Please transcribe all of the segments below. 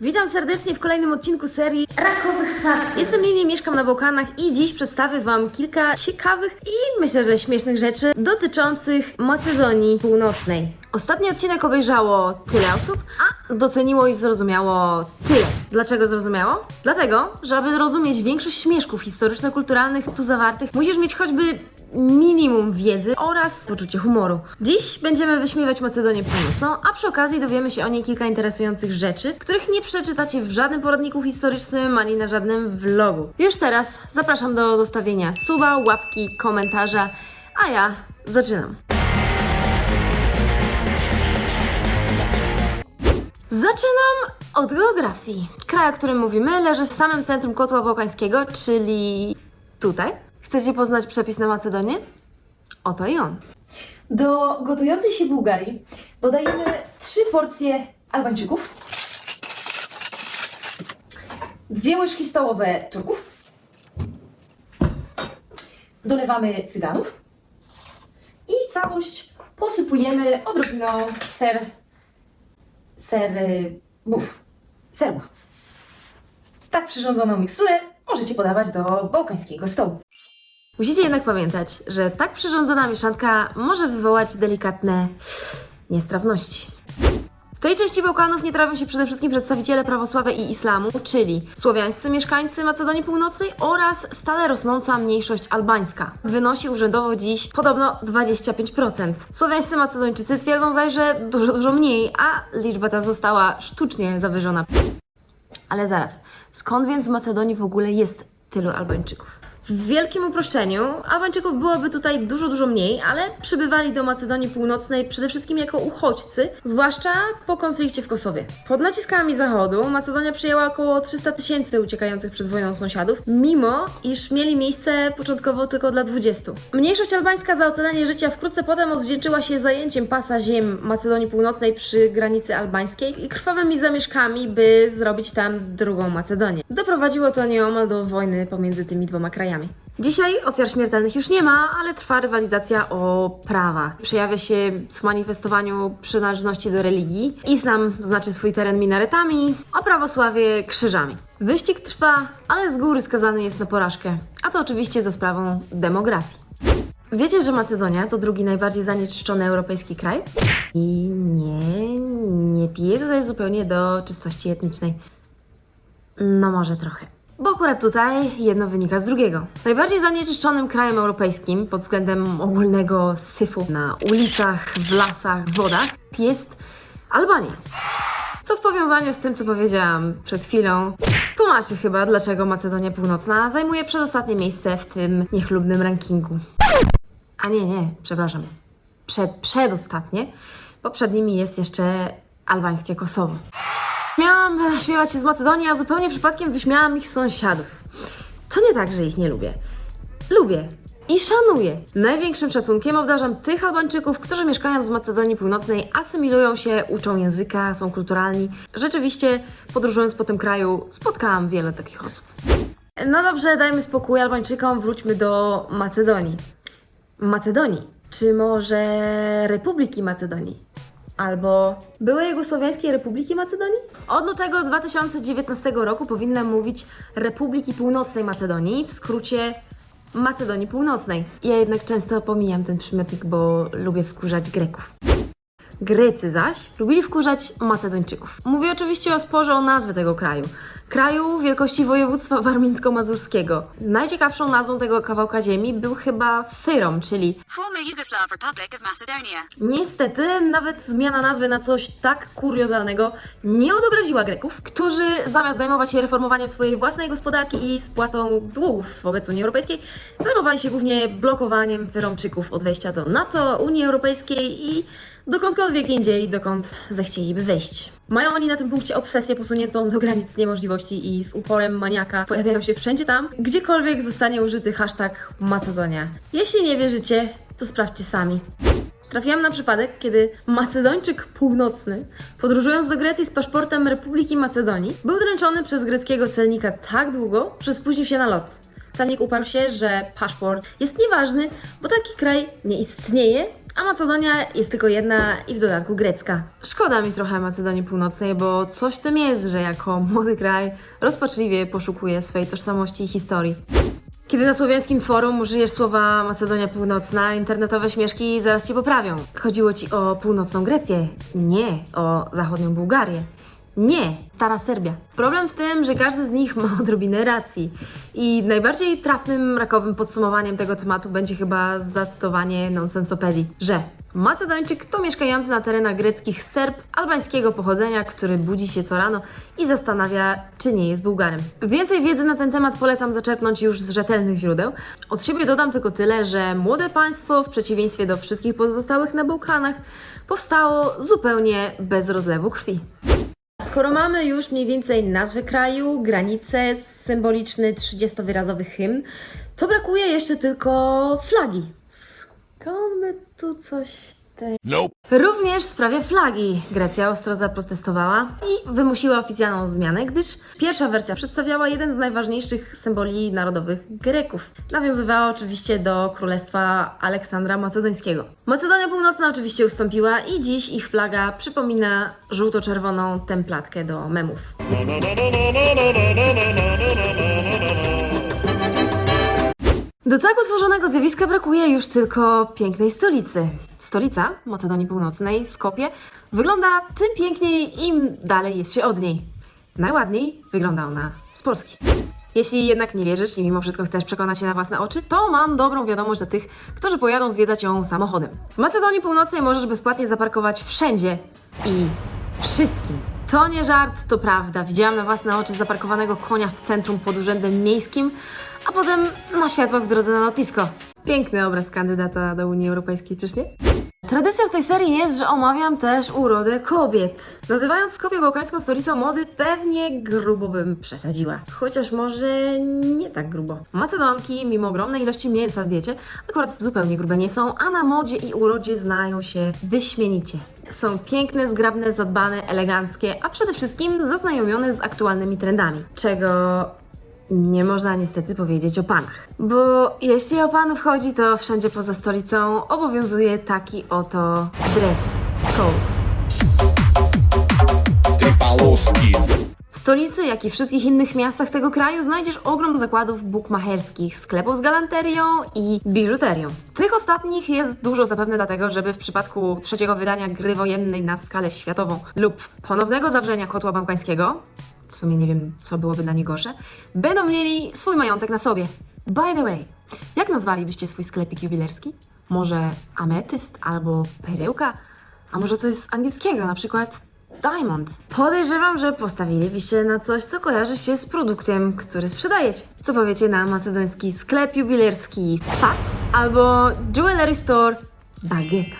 Witam serdecznie w kolejnym odcinku serii Rakowych faktów. Jestem Lili, mieszkam na Bałkanach i dziś przedstawię Wam kilka ciekawych i myślę, że śmiesznych rzeczy dotyczących Macedonii Północnej. Ostatni odcinek obejrzało tyle osób, a doceniło i zrozumiało tyle. Dlaczego zrozumiało? Dlatego, że aby zrozumieć większość śmieszków historyczno-kulturalnych tu zawartych, musisz mieć choćby minimum wiedzy oraz poczucie humoru. Dziś będziemy wyśmiewać Macedonię Północną, a przy okazji dowiemy się o niej kilka interesujących rzeczy, których nie przeczytacie w żadnym poradniku historycznym ani na żadnym vlogu. Już teraz zapraszam do zostawienia suba, łapki, komentarza, a ja zaczynam. Zaczynam od geografii. Kraj, o którym mówimy, leży w samym centrum kotła bałkańskiego, czyli tutaj. Chcecie poznać przepis na Macedonię? Oto i on. Do gotującej się Bułgarii dodajemy trzy porcje Albańczyków, dwie łyżki stołowe Turków, dolewamy Cyganów i całość posypujemy odrobiną ser, ser, buf, serbów. Tak przyrządzoną miksturę możecie podawać do bałkańskiego stołu. Musicie jednak pamiętać, że tak przyrządzona mieszanka może wywołać delikatne niestrawności. W tej części Bałkanów nie trafią się przede wszystkim przedstawiciele prawosławia i islamu, czyli słowiańscy mieszkańcy Macedonii Północnej oraz stale rosnąca mniejszość albańska. Wynosi urzędowo dziś podobno 25%. Słowiańscy Macedończycy twierdzą zaś, że dużo, dużo mniej, a liczba ta została sztucznie zawyżona. Ale zaraz, skąd więc w Macedonii w ogóle jest tylu Albańczyków? W wielkim uproszczeniu, Albańczyków byłoby tutaj dużo, dużo mniej, ale przybywali do Macedonii Północnej przede wszystkim jako uchodźcy, zwłaszcza po konflikcie w Kosowie. Pod naciskami Zachodu Macedonia przyjęła około 300 tysięcy uciekających przed wojną sąsiadów, mimo iż mieli miejsce początkowo tylko dla 20. Mniejszość albańska za ocalenie życia wkrótce potem odwdzięczyła się zajęciem pasa ziem Macedonii Północnej przy granicy albańskiej i krwawymi zamieszkami, by zrobić tam drugą Macedonię. Doprowadziło to nieomal do wojny pomiędzy tymi dwoma krajami. Dzisiaj ofiar śmiertelnych już nie ma, ale trwa rywalizacja o prawa. Przejawia się w manifestowaniu przynależności do religii. Islam znaczy swój teren minaretami, a prawosławie krzyżami. Wyścig trwa, ale z góry skazany jest na porażkę, a to oczywiście za sprawą demografii. Wiecie, że Macedonia to drugi najbardziej zanieczyszczony europejski kraj? I nie, nie piję tutaj zupełnie do czystości etnicznej. No może trochę. Bo akurat tutaj jedno wynika z drugiego. Najbardziej zanieczyszczonym krajem europejskim pod względem ogólnego syfu na ulicach, w lasach, wodach jest Albania. Co w powiązaniu z tym, co powiedziałam przed chwilą, tłumaczy chyba, dlaczego Macedonia Północna zajmuje przedostatnie miejsce w tym niechlubnym rankingu. A nie, nie, przepraszam. Przed, przedostatnie, bo przed nimi jest jeszcze albańskie Kosowo. Miałam śmiewać się z Macedonii, a zupełnie przypadkiem wyśmiałam ich sąsiadów. To nie tak, że ich nie lubię. Lubię i szanuję. Największym szacunkiem obdarzam tych Albańczyków, którzy mieszkając w Macedonii Północnej asymilują się, uczą języka, są kulturalni. Rzeczywiście, podróżując po tym kraju, spotkałam wiele takich osób. No dobrze, dajmy spokój Albańczykom, wróćmy do Macedonii. Macedonii, czy może Republiki Macedonii? Albo byłej Jugosłowiańskiej Republiki Macedonii? Od lutego 2019 roku powinnam mówić Republiki Północnej Macedonii, w skrócie Macedonii Północnej. Ja jednak często pomijam ten przymiotnik, bo lubię wkurzać Greków. Grecy zaś lubili wkurzać Macedończyków. Mówię oczywiście o sporze o nazwę tego kraju. Kraju wielkości województwa warmińsko-mazurskiego. Najciekawszą nazwą tego kawałka ziemi był chyba Fyrom, czyli Former Yugoslav Republic of Macedonia. Niestety, nawet zmiana nazwy na coś tak kuriozalnego nie odobraziła Greków, którzy zamiast zajmować się reformowaniem swojej własnej gospodarki i spłatą długów wobec Unii Europejskiej, zajmowali się głównie blokowaniem Wyromczyków od wejścia do NATO, Unii Europejskiej i dokądkolwiek indziej, dokąd zechcieliby wejść. Mają oni na tym punkcie obsesję posuniętą do granic niemożliwości i z uporem maniaka pojawiają się wszędzie tam, gdziekolwiek zostanie użyty hashtag Macedonia. Jeśli nie wierzycie, to sprawdźcie sami. Trafiłam na przypadek, kiedy Macedończyk Północny, podróżując do Grecji z paszportem Republiki Macedonii, był dręczony przez greckiego celnika tak długo, że spóźnił się na lot. Celnik uparł się, że paszport jest nieważny, bo taki kraj nie istnieje, A Macedonia jest tylko jedna i w dodatku grecka. Szkoda mi trochę Macedonii Północnej, bo coś tym jest, że jako młody kraj rozpaczliwie poszukuje swojej tożsamości i historii. Kiedy na słowiańskim forum użyjesz słowa Macedonia Północna, internetowe śmieszki zaraz cię poprawią. Chodziło ci o północną Grecję, nie o zachodnią Bułgarię. Nie, stara Serbia. Problem w tym, że każdy z nich ma odrobinę racji. I najbardziej trafnym, rakowym podsumowaniem tego tematu będzie chyba zacytowanie nonsensopedii, że Macedończyk to mieszkający na terenach greckich Serb albańskiego pochodzenia, który budzi się co rano i zastanawia, czy nie jest Bułgarem. Więcej wiedzy na ten temat polecam zaczerpnąć już z rzetelnych źródeł. Od siebie dodam tylko tyle, że młode państwo, w przeciwieństwie do wszystkich pozostałych na Bałkanach, powstało zupełnie bez rozlewu krwi. Skoro mamy już mniej więcej nazwę kraju, granice, symboliczny 30-wyrazowy hymn, to brakuje jeszcze tylko flagi. Skąd by tu coś. Nope. Również w sprawie flagi Grecja ostro zaprotestowała i wymusiła oficjalną zmianę, gdyż pierwsza wersja przedstawiała jeden z najważniejszych symboli narodowych Greków. Nawiązywała oczywiście do królestwa Aleksandra Macedońskiego. Macedonia Północna oczywiście ustąpiła i dziś ich flaga przypomina żółto-czerwoną templatkę do memów. Do tak utworzonego zjawiska brakuje już tylko pięknej stolicy. Stolica Macedonii Północnej, Skopje, wygląda tym piękniej, im dalej jest się od niej. Najładniej wygląda ona z Polski. Jeśli jednak nie wierzysz i mimo wszystko chcesz przekonać się na własne oczy, to mam dobrą wiadomość dla tych, którzy pojadą zwiedzać ją samochodem. W Macedonii Północnej możesz bezpłatnie zaparkować wszędzie i wszystkim. To nie żart, to prawda. Widziałam na własne oczy zaparkowanego konia w centrum pod urzędem miejskim, a potem na światłach w drodze na lotnisko. Piękny obraz kandydata do Unii Europejskiej, czyż nie? Tradycją w tej serii jest, że omawiam też urodę kobiet. Nazywając Skopje bałkańską stolicą mody, pewnie grubo bym przesadziła. Chociaż może nie tak grubo. Macedonki, mimo ogromnej ilości mięsa w diecie, akurat zupełnie grube nie są, a na modzie i urodzie znają się wyśmienicie. Są piękne, zgrabne, zadbane, eleganckie, a przede wszystkim zaznajomione z aktualnymi trendami. Czego nie można niestety powiedzieć o panach. Bo jeśli o panów chodzi, to wszędzie poza stolicą obowiązuje taki oto dress code. W stolicy, jak i wszystkich innych miastach tego kraju znajdziesz ogrom zakładów bukmacherskich, sklepów z galanterią i biżuterią. Tych ostatnich jest dużo zapewne dlatego, żeby w przypadku trzeciego wydania gry wojennej na skalę światową lub ponownego zawrzenia kotła bałkańskiego, w sumie nie wiem, co byłoby dla nich gorsze, będą mieli swój majątek na sobie. By the way, jak nazwalibyście swój sklepik jubilerski? Może ametyst albo perełka? A może coś z angielskiego, na przykład Diamond. Podejrzewam, że postawilibyście na coś, co kojarzy się z produktem, który sprzedajecie. Co powiecie na macedoński sklep jubilerski Fat albo Jewelry Store Bagieta.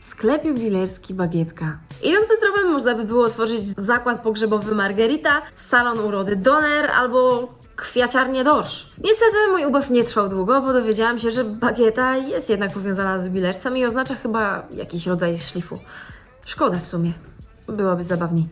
Sklep jubilerski Bagietka. Idąc tropem można by było otworzyć zakład pogrzebowy Margarita, salon urody Doner albo kwiaciarnię Dorsz. Niestety mój ubaw nie trwał długo, bo dowiedziałam się, że bagieta jest jednak powiązana z jubilerstwem i oznacza chyba jakiś rodzaj szlifu. Szkoda w sumie. Byłoby zabawniej.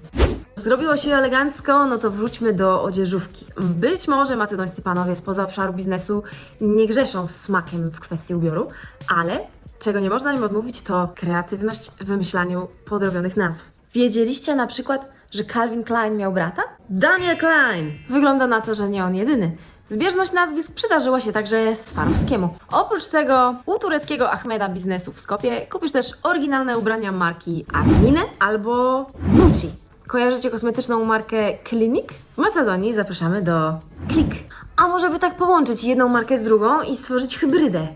Zrobiło się elegancko, no to wróćmy do odzieżówki. Być może macedońscy panowie spoza obszaru biznesu nie grzeszą smakiem w kwestii ubioru, ale czego nie można im odmówić, to kreatywność w wymyślaniu podrobionych nazw. Wiedzieliście na przykład, że Calvin Klein miał brata? Daniel Klein! Wygląda na to, że nie on jedyny. Zbieżność nazwisk przydarzyła się także Swarowskiemu. Oprócz tego u tureckiego Ahmeda biznesu w Skopie kupisz też oryginalne ubrania marki Armine albo Gucci. Kojarzycie kosmetyczną markę Klinik? W Macedonii zapraszamy do Klik. A może by tak połączyć jedną markę z drugą i stworzyć hybrydę?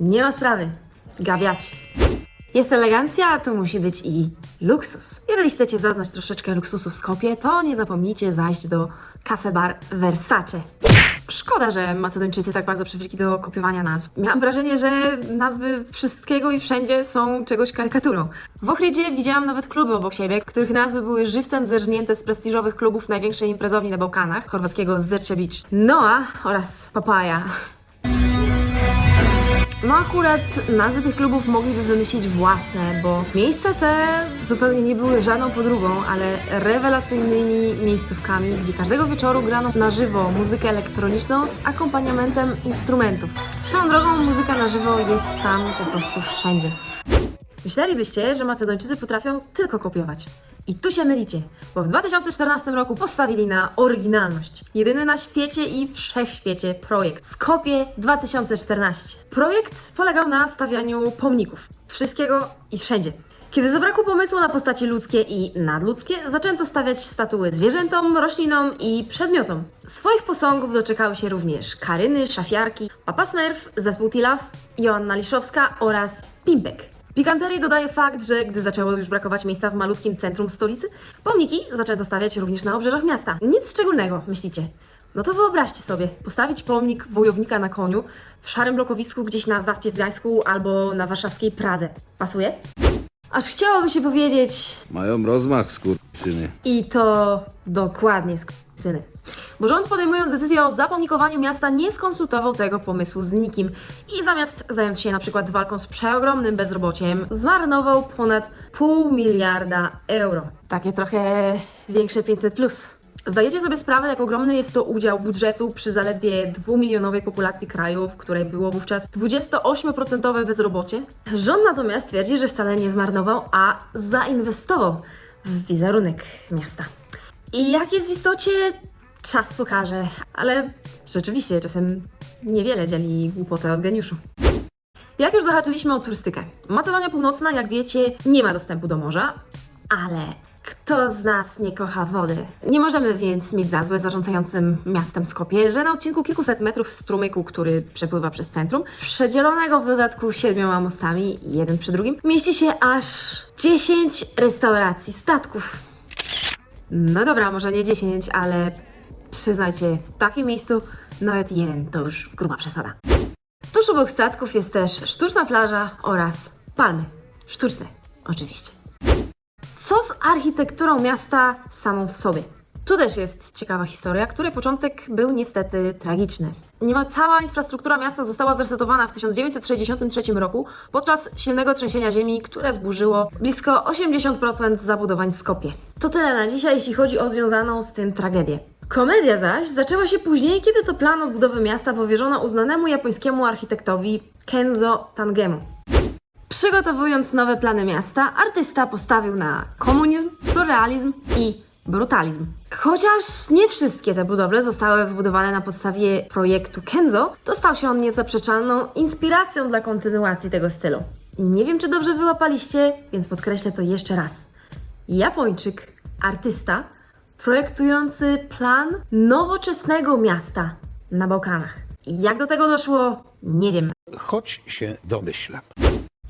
Nie ma sprawy. Gawiaci. Jest elegancja, to musi być i luksus. Jeżeli chcecie zaznać troszeczkę luksusu w Skopie, to nie zapomnijcie zajść do Cafe Bar Versace. Szkoda, że Macedończycy tak bardzo przywykli do kopiowania nazw. Miałam wrażenie, że nazwy wszystkiego i wszędzie są czegoś karykaturą. W Ochrydzie widziałam nawet kluby obok siebie, których nazwy były żywcem zerżnięte z prestiżowych klubów największej imprezowni na Bałkanach, chorwackiego Zercze Beach. Noa oraz Papaja. No akurat nazwy tych klubów mogliby wymyślić własne, bo miejsca te zupełnie nie były żadną podróbą, ale rewelacyjnymi miejscówkami, gdzie każdego wieczoru grano na żywo muzykę elektroniczną z akompaniamentem instrumentów. Swoją drogą muzyka na żywo jest tam po prostu wszędzie. Myślelibyście, że Macedończycy potrafią tylko kopiować. I tu się mylicie, bo w 2014 roku postawili na oryginalność. Jedyny na świecie i wszechświecie projekt Skopie 2014. Projekt polegał na stawianiu pomników. Wszystkiego i wszędzie. Kiedy zabrakło pomysłu na postacie ludzkie i nadludzkie, zaczęto stawiać statuły zwierzętom, roślinom i przedmiotom. Swoich posągów doczekały się również Karyny, Szafiarki, Papa Smurf, zespół Tilaf, Joanna Liszowska oraz Pimpek. Pikanterii dodaje fakt, że gdy zaczęło już brakować miejsca w malutkim centrum stolicy, pomniki zaczęto stawiać również na obrzeżach miasta. Nic szczególnego, myślicie? No to wyobraźcie sobie, postawić pomnik wojownika na koniu w szarym blokowisku gdzieś na Zaspie w Gdańsku albo na warszawskiej Pradze. Pasuje? Aż chciałoby się powiedzieć, Mają rozmach, syny. i to dokładnie syny. Bo rząd podejmując decyzję o zapomnikowaniu miasta nie skonsultował tego pomysłu z nikim i zamiast zająć się na przykład walką z przeogromnym bezrobociem, zmarnował ponad pół miliarda euro. Takie trochę większe 500 plus. Zdajecie sobie sprawę, jak ogromny jest to udział budżetu przy zaledwie dwumilionowej populacji kraju, w której było wówczas 28% bezrobocie? Rząd natomiast twierdzi, że wcale nie zmarnował, a zainwestował w wizerunek miasta. I jak jest w istocie, czas pokaże, ale rzeczywiście czasem niewiele dzieli głupotę od geniuszu. Jak już zahaczyliśmy o turystykę, Macedonia Północna, jak wiecie, nie ma dostępu do morza, ale kto z nas nie kocha wody? Nie możemy więc mieć za złe zarządzającym miastem Skopie, że na odcinku kilkuset metrów strumyku, który przepływa przez centrum, przedzielonego w dodatku siedmioma mostami, jeden przy drugim, mieści się aż 10 restauracji statków. No dobra, może nie 10, ale przyznajcie, w takim miejscu nawet jeden to już gruba przesada. Tuż obok statków jest też sztuczna plaża oraz palmy. Sztuczne, oczywiście. Co z architekturą miasta samą w sobie? Tu też jest ciekawa historia, której początek był niestety tragiczny. Niemal cała infrastruktura miasta została zresetowana w 1963 roku podczas silnego trzęsienia ziemi, które zburzyło blisko 80% zabudowań w Skopie. To tyle na dzisiaj, jeśli chodzi o związaną z tym tragedię. Komedia zaś zaczęła się później, kiedy to plan odbudowy miasta powierzono uznanemu japońskiemu architektowi Kenzo Tangemu. Przygotowując nowe plany miasta, artysta postawił na komunizm, surrealizm i brutalizm. Chociaż nie wszystkie te budowle zostały wybudowane na podstawie projektu Kenzo, to stał się on niezaprzeczalną inspiracją dla kontynuacji tego stylu. Nie wiem, czy dobrze wyłapaliście, więc podkreślę to jeszcze raz. Japończyk, artysta, projektujący plan nowoczesnego miasta na Bałkanach. Jak do tego doszło, nie wiem. choć się domyślam.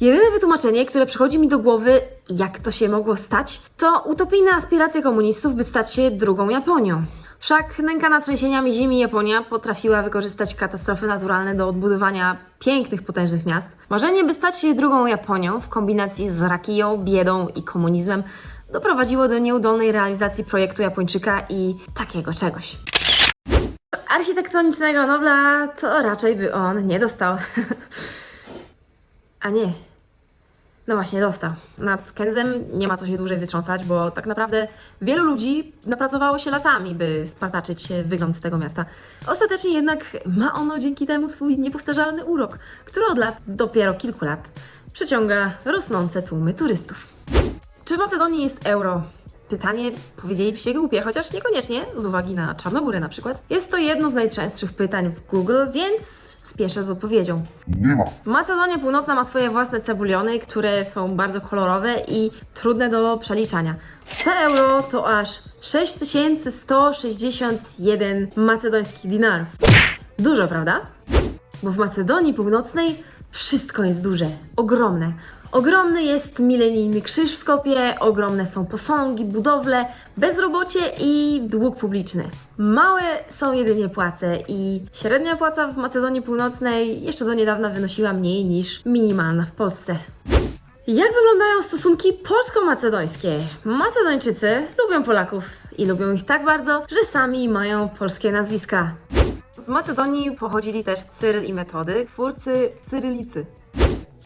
Jedyne wytłumaczenie, które przychodzi mi do głowy, jak to się mogło stać, to utopijne aspiracje komunistów, by stać się drugą Japonią. Wszak nękana trzęsieniami ziemi Japonia potrafiła wykorzystać katastrofy naturalne do odbudowania pięknych, potężnych miast. Marzenie, by stać się drugą Japonią w kombinacji z rakiją, biedą i komunizmem doprowadziło do nieudolnej realizacji projektu Japończyka i takiego czegoś. Architektonicznego Nobla to raczej by on nie dostał. A nie. No właśnie, dostał. Nad Kenzem nie ma co się dłużej wytrząsać, bo tak naprawdę wielu ludzi napracowało się latami, by spartaczyć wygląd tego miasta. Ostatecznie jednak ma ono dzięki temu swój niepowtarzalny urok, który od lat, dopiero kilku lat, przyciąga rosnące tłumy turystów. Czy w Macedonii jest euro? Pytanie powiedzielibyście głupie, chociaż niekoniecznie, z uwagi na Czarnogórę na przykład. Jest to jedno z najczęstszych pytań w Google, więc spieszę z odpowiedzią. Macedonia Północna ma swoje własne cebuliony, które są bardzo kolorowe i trudne do przeliczania. 100 euro to aż 6161 macedońskich dinarów. Dużo, prawda? Bo w Macedonii Północnej wszystko jest duże, ogromne. Ogromny jest milenijny krzyż w Skopie, ogromne są posągi, budowle, bezrobocie i dług publiczny. Małe są jedynie płace i średnia płaca w Macedonii Północnej jeszcze do niedawna wynosiła mniej niż minimalna w Polsce. Jak wyglądają stosunki polsko-macedońskie? Macedończycy lubią Polaków i lubią ich tak bardzo, że sami mają polskie nazwiska. Z Macedonii pochodzili też Cyryl i Metody, twórcy cyrylicy.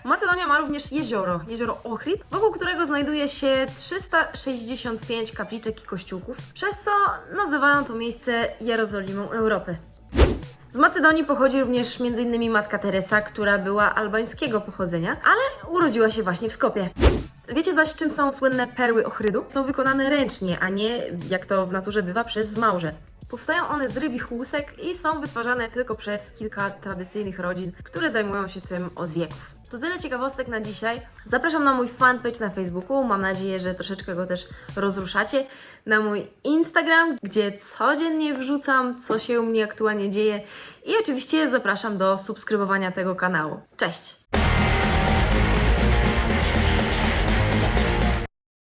Macedonia ma również jezioro, jezioro Ohrid, wokół którego znajduje się 365 kapliczek i kościółków, przez co nazywają to miejsce Jerozolimą Europy. Z Macedonii pochodzi również m.in. matka Teresa, która była albańskiego pochodzenia, ale urodziła się właśnie w Skopie. Wiecie zaś, czym są słynne perły ochrydu? Są wykonane ręcznie, a nie, jak to w naturze bywa, przez małże. Powstają one z rybich łusek i są wytwarzane tylko przez kilka tradycyjnych rodzin, które zajmują się tym od wieków. To tyle ciekawostek na dzisiaj. Zapraszam na mój fanpage na Facebooku. Mam nadzieję, że troszeczkę go też rozruszacie. Na mój Instagram, gdzie codziennie wrzucam, co się u mnie aktualnie dzieje. I oczywiście zapraszam do subskrybowania tego kanału. Cześć!